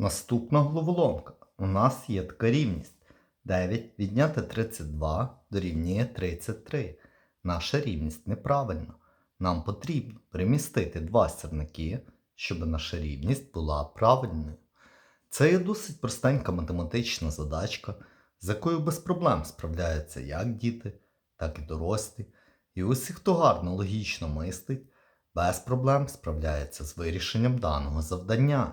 Наступна головоломка. У нас є така рівність. 9 відняти 32 дорівнює 33. Наша рівність неправильна. Нам потрібно перемістити два сірники, щоб наша рівність була правильною. Це є досить простенька математична задачка, з якою без проблем справляються як діти, так і дорослі. І усі, хто гарно логічно мислить, без проблем справляється з вирішенням даного завдання.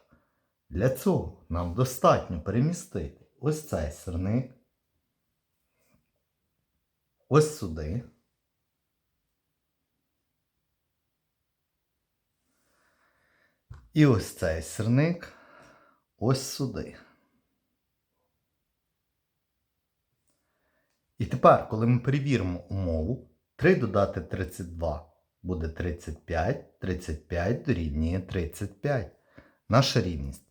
Для цього нам достатньо перемістити ось цей сирник, ось сюди. І ось цей сирник ось сюди. І тепер, коли ми перевіримо умову, 3 додати 32 буде 35, 35 дорівнює 35. Наша рівність